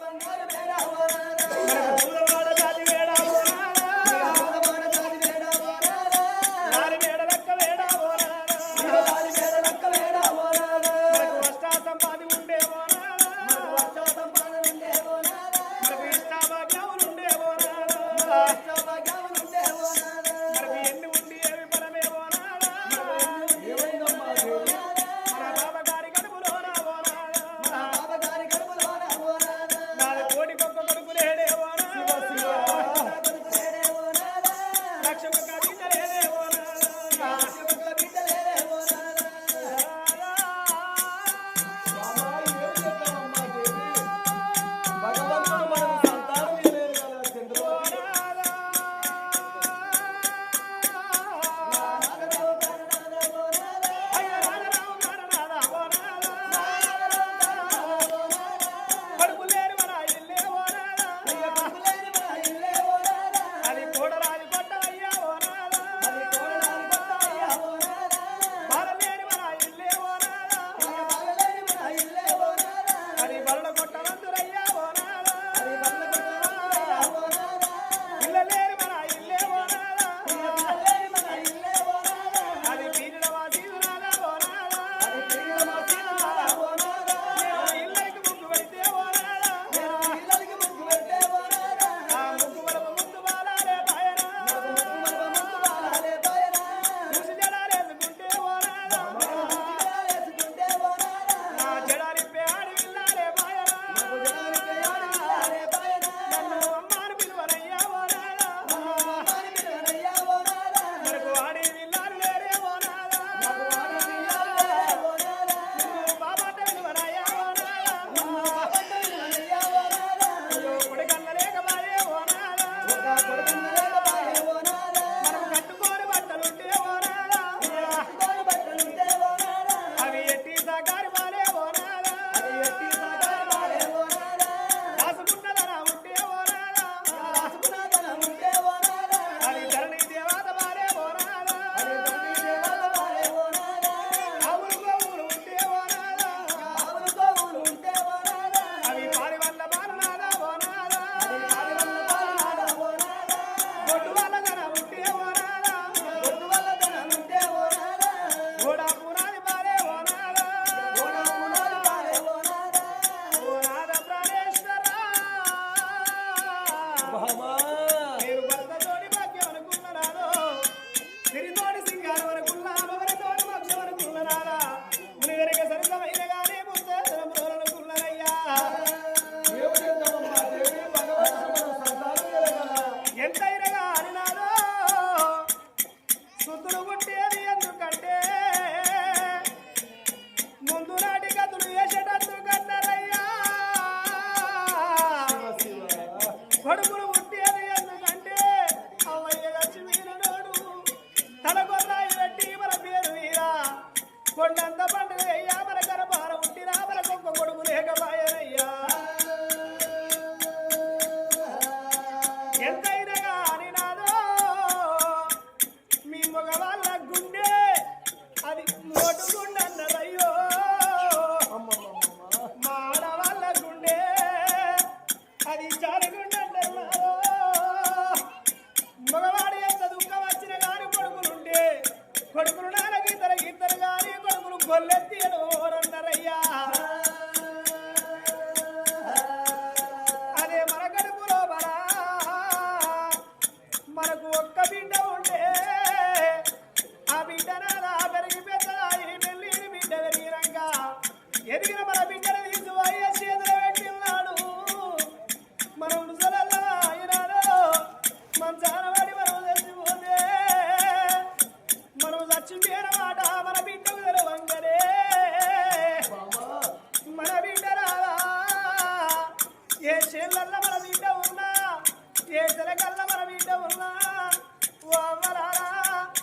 బంగారు చాలి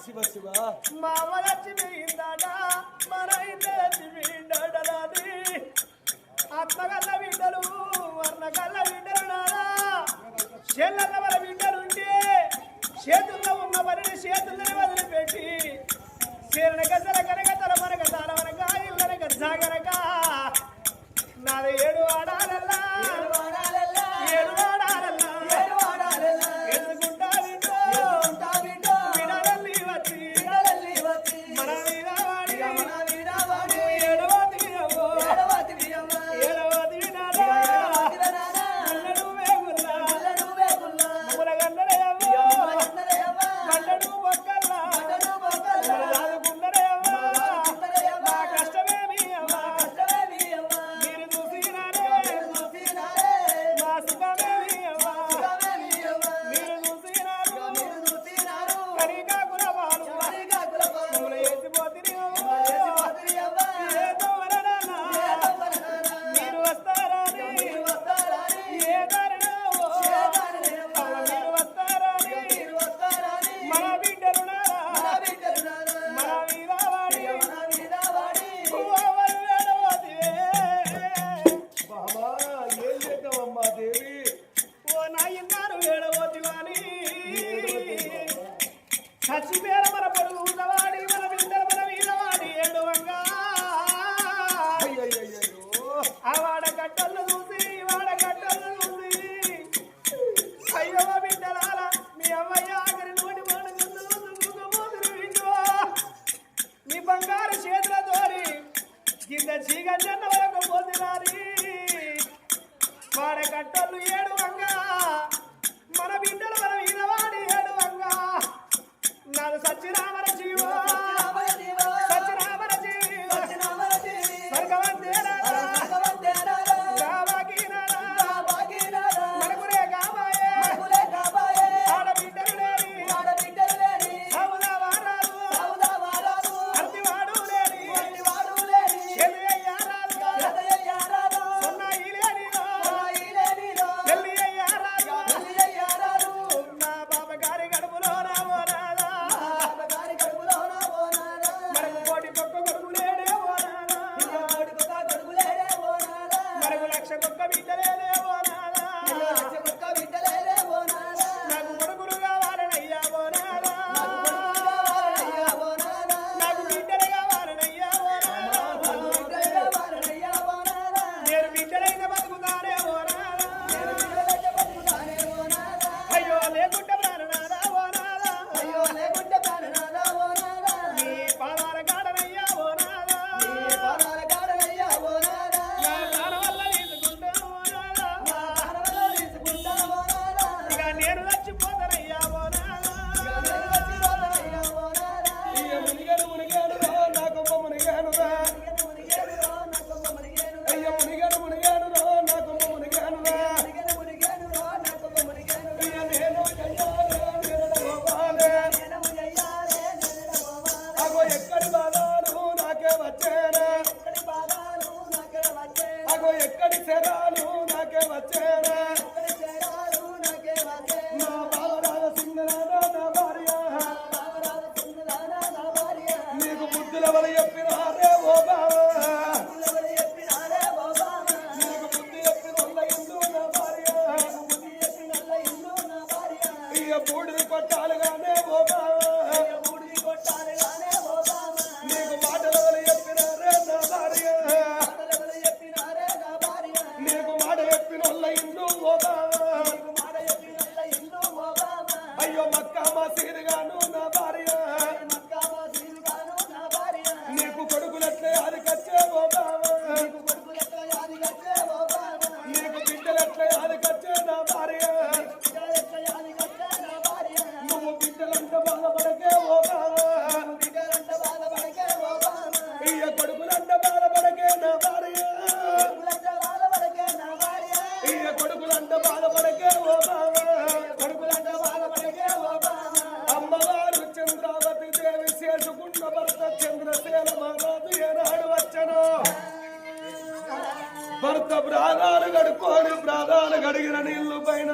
శివ శివ. మామ లక్ష్మీందడా మన ఇంటి లక్ష్మీండడని ఆత్మగల్ల బిడ్డలు వర్ణగల్ల బిడ్డలు నారా చేళ్ళల్ల మన చేతుల్లో ఉన్న పనిని చేతుల్లోనే వదిలిపెట్టి చీరణ గజల కనక తల మనక తల మనక ఇల్లనక జాగరక నాది ఏడు ఆడాలల్లా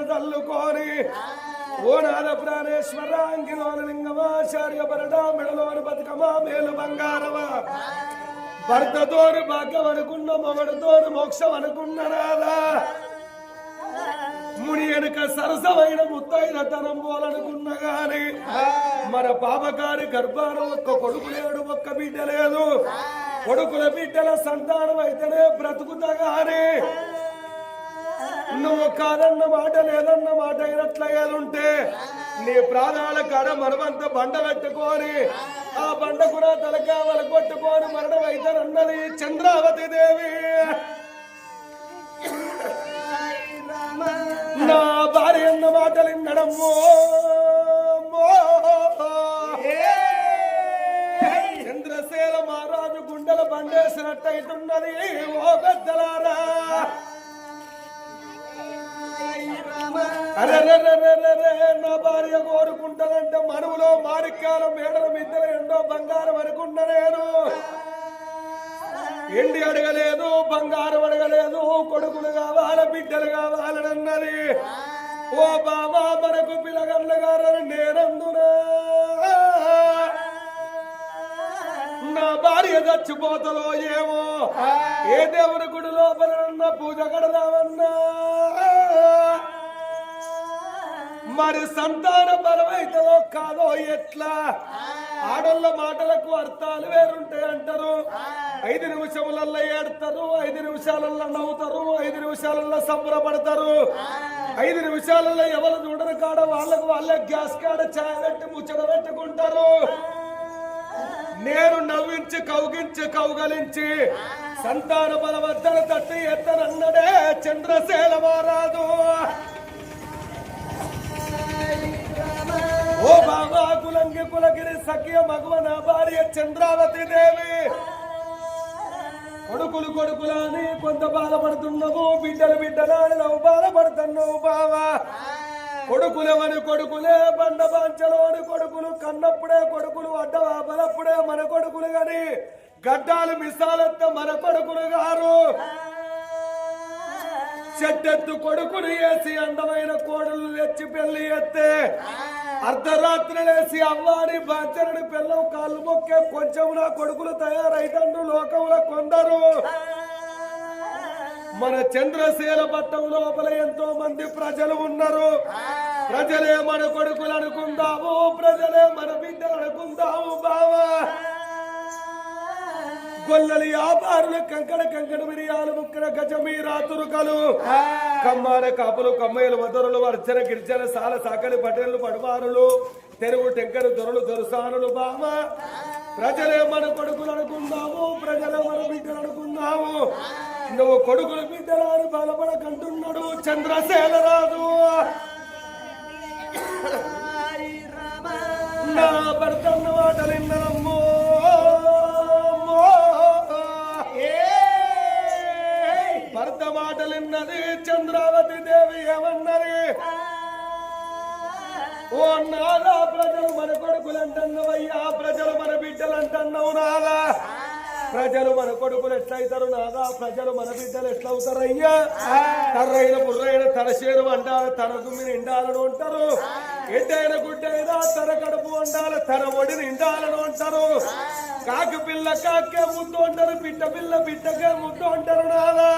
తల్లుకొని ఓ నాద ప్రాణేశ్వర అంగిలోని లింగమాచార్య బరడా మెడలోని బతుకమా మేలు బంగారమా. భర్తతోని భాగ్యం అనుకున్న మొగడుతోరు మోక్షం అనుకున్న రాదా ముని వెనుక సరసమైన ముత్తైన తనం పోలనుకున్న గాని మన పాపకారి గర్భాన ఒక్క కొడుకు లేడు ఒక్క బిడ్డ లేదు. కొడుకుల బిడ్డల సంతానం అయితేనే బ్రతుకుతా గాని నువ్వు కాదన్న మాట లేదన్న మాట అయినట్లయ్యాలుంటే నీ ప్రాణాల కాడ మనమంత బండ పెట్టుకొని ఆ బండ కూడా తలకావలు కొట్టుకోని మరణం అయితేనన్నది చంద్రావతి దేవి. నా భార్య అన్న మాటలు వినడమ్మో చంద్రశేల మహారాజు గుండెల బండేసినట్టయితున్నది ఓ పెద్దలారా. నా భార్య కోరుకుంటానంటే మనువులో మారికాల మేడల ఇద్దరు ఎండో బంగారం అనుకున్నా ఎండి అడగలేదు బంగారం అడగలేదు కొడుకులు కావాల బిడ్డలు కావాలన్నది ఓ బాబా మనకు పిల్లగండ్లు గారని నేనందునా? నా భార్య చచ్చిపోతలో ఏమో? ఏ దేవుని గుడి లోపల పూజ కడదామన్నా? మరి సంతాన బలం అయితేదో కాదో ఎట్లా? ఆడోళ్ళ మాటలకు అర్థాలు వేరుంటాయి అంటారు. ఐదు నిమిషములల్లో ఏడతారు ఐదు నిమిషాలల్లో నవ్వుతారు ఐదు నిమిషాలల్లో సంబరపడతారు. ఐదు నిమిషాలలో ఎవరు చూడరు కాడ వాళ్ళకు వాళ్ళ గ్యాస్ కాడ ఛాయ పెట్టి ముచ్చట పెట్టుకుంటారు. నేను నవ్వించి కౌగించి కౌగలించి సంతాన బలవద్దను తట్టి ఎత్తనన్నడే చంద్రశేల మారాదు ఓ బాబా కులంగి కులగిరి సఖ్య మగవన భార్య చంద్రావతి దేవి. కొడుకులు కొడుకులని కొంత బాధపడుతున్నావు. బిడ్డలు బిడ్డలని నువ్వు బాధపడుతున్నావు బావా. కొడుకులవని కొడుకులే బండ బాంచలోని కొడుకులు కన్నప్పుడే కొడుకులు అడ్డవాపలప్పుడే మన కొడుకులు గని. గడ్డాలు మిసాలెత్త మన కొడుకులు గారు. చెట్టెత్తు కొడుకులు వేసి అందమైన కోడలు తెచ్చి పెళ్ళి ఎత్తే అర్ధరాత్రి లేసి అవ్వాని బాచరుడి పిల్లం కాళ్ళు మొక్కే కొంచెం నా కొడుకులు తయారైతండ్రు లోకంలో కొందరు. మన చంద్రశీల పట్టం లోపల ఎంతో మంది ప్రజలు ఉన్నారు. ప్రజలే మన కొడుకులు అనుకుందాము ప్రజలే మన బిడ్డలు అనుకుందాము బావా. గొల్లలి వ్యాపారులు కంకణ కంకణ మిరియాలు ముక్కల గజమీరా తురుకలు. కమ్మార కాపులు కమ్మయ్యలు వదరులు వర్చన గిరిజన సాల సాకలి పటేళ్ళు పడువారులు తెరువు టెంకరు దొరలు దొరసానులు బామ. ప్రజలే మన కొడుకులు అనుకుందాము ప్రజలే మన బిడ్డలు అనుకుందాము. నువ్వు కొడుకులు బిడ్డలారు బలపడకంటున్నాడు చంద్రసేన రాదు నా భర్త అన్న మాటలు విన్నది చంద్రావతి దేవి ఏమన్నది? ఓ నాదా ప్రజలు మన కొడుకులు అంటున్నావయ్యా ప్రజలు మన బిడ్డలు అంటున్నావు నాదా ప్రజలు మన కొడుకులు ఎట్లయితారు నాదా? ప్రజలు మన బిడ్డలు ఎట్లవుతారయ్యా? తర్రైన బుర్రైన తలసేరు అండాలి తన దుమ్మి నిండాలని ఉంటారు ఎడ్డైన గుడ్డైనా తన కడుపు వండాలి తన ఒడి నిండాలని ఉంటారు కాకి పిల్ల కాకే ముద్దు అంటారు పిట్ట పిల్ల బిడ్డకే ముద్దు అంటారు నాదా?